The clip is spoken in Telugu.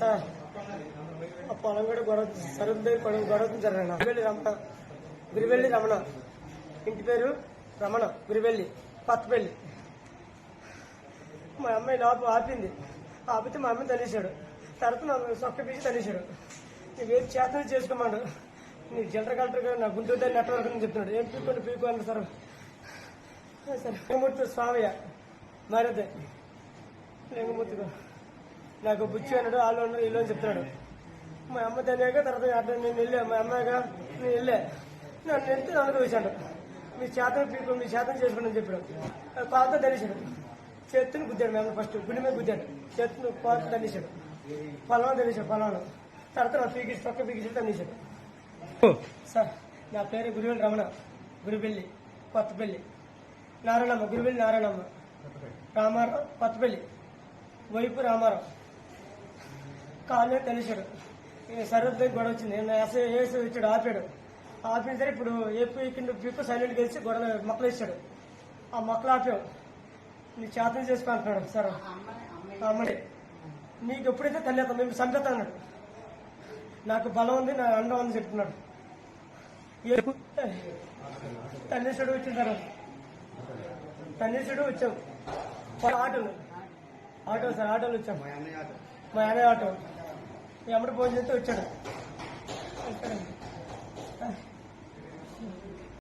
సార్. ఆ పొలం కూడా గొడవ సరుకు పొలం గొడవ గొడవ జరగండి గురివెల్లి రమణ. గురివెల్లి రమణ. ఇంటి పేరు రమణ. గురివెల్లి కొత్తపల్లి మా అమ్మాయి లోపల ఆపింది. ఆపితే మా అమ్మాయి తల్లిశాడు. తర్వాత నా సొక్క పీసి తల్లిశాడు. నువ్వేం చేతనే చేసుకోమన్నాడు నీ జనరల్ కలెక్టర్ నా గుంటూరు దగ్గర నెట్వర్క్ అని చెప్తున్నాడు. ఏం పీకోండి పీకోండి సార్? సరే. లింగమూర్తి స్వామయ్య. మరదే. లింగమూర్తి గారు. నాకు బుచ్చి అన్నాడు వాళ్ళు ఉన్నారు వీళ్ళు అని చెప్తున్నాడు. మా అమ్మ తెలియక తర్వాత అట్లా నేను వెళ్ళా. మా అమ్మగా నేను వెళ్ళా. నన్ను వెళ్తే నన్ను వేసాడు మీ శాతం పీకు మీ శాతం చేసుకోండి అని చెప్పాడు. పాత తెలిసాడు చేతుని గుద్దాడు మేము ఫస్ట్ గుండె మీద గుద్దాడు. చేతును పాత తెలిసాడు పొలం తెలిసాడు పొలంలో తర్వాత నా పీకి పక్క పీకిసి తన్నేశాడు. సార్ నా పేరు గురువెల్లి రమణ. గురుబెల్లి కొత్తపల్లి. నారాయణమ్మ గురుబెల్లి నారాయణమ్మ. రామారావు కొత్తపల్లి. వైపు రామారావు. కాలే తెలిసాడు దగ్గర గొడవ వచ్చింది. నేను ఎస్ఐ ఏసీ వచ్చాడు ఆపాడు. ఆపిన సరే ఇప్పుడు ఏపీ కింద పీపు సైలెంట్ గెలిచి గొడవ మొక్కలు వేసాడు ఆ మొక్కలు ఆపావు. నీ చేతన చేసుకో అంటున్నాడు సార్ అమ్మడి నీకు ఎప్పుడైతే తల్లి మేము చంపేస్తా అన్నాడు. నాకు బలం ఉంది నా అండం ఉంది చెప్తున్నాడు. తన్నేసుడు వచ్చిన తర్వాత. తన్నేసుడు వచ్చాం ఆటోలు. ఆటో సార్ ఆటోలు వచ్చాం. మా అన్నయ్య ఆటో. మీ అమ్మడి ఫోన్ చేస్తే వచ్చాడు.